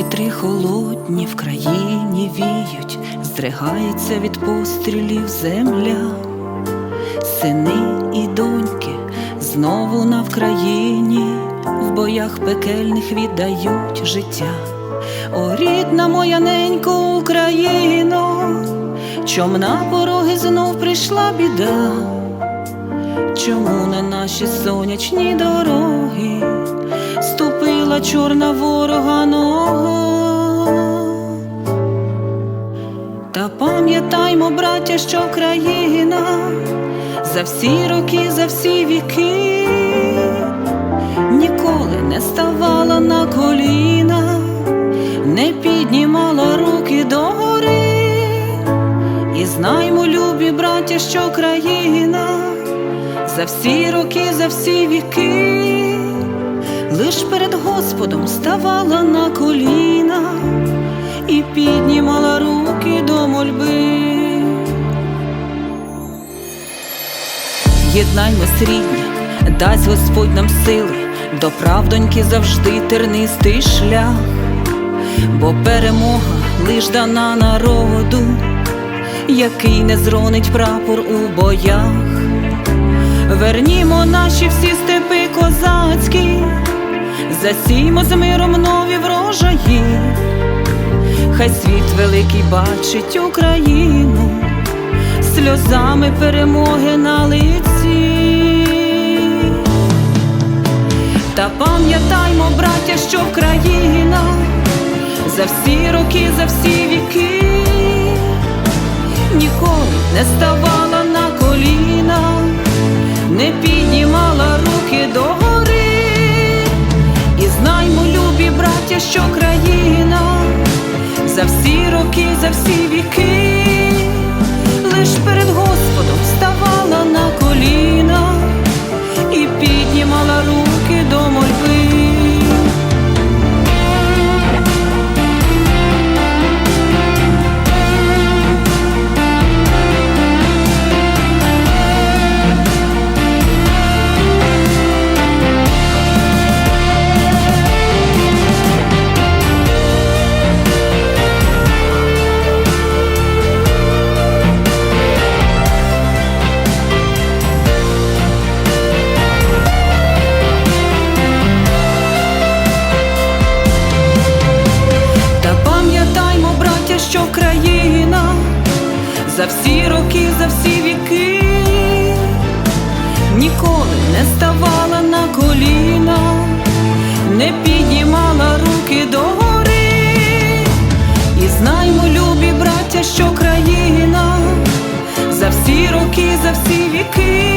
Вітри холодні в країні віють, здригається від пострілів земля, сини і доньки знову на Вкраїні, в боях пекельних віддають життя. О, рідна моя ненько Україно, чом на пороги знов прийшла біда, чому на наші сонячні дороги чорна ворога нога? Та пам'ятаймо, браття, що країна за всі роки, за всі віки ніколи не ставала на коліна, не піднімала руки догори. І знаймо, любі браття, що країна за всі роки, за всі віки, лиш перед Господом ставала на коліна і піднімала руки до мольби. Єднаймось, рідні, дасть Господь нам сили, до правдоньки завжди тернистий шлях, бо перемога лиш дана народу, який не зронить прапор у боях. Вернімо наші всі степи козацькі, засіймо з миром нові врожаї, хай світ великий бачить Україну сльозами перемоги на лиці. Та пам'ятаймо, браття, що Україна за всі роки, за всі віки ніколи не ставала на коліна, не піднімала руки догори. Що країна за всі роки, за всі віки, країна за всі роки, за всі віки ніколи не ставала на коліна, не піднімала руки догори. І знаймо, любі браття, що країна за всі роки, за всі віки,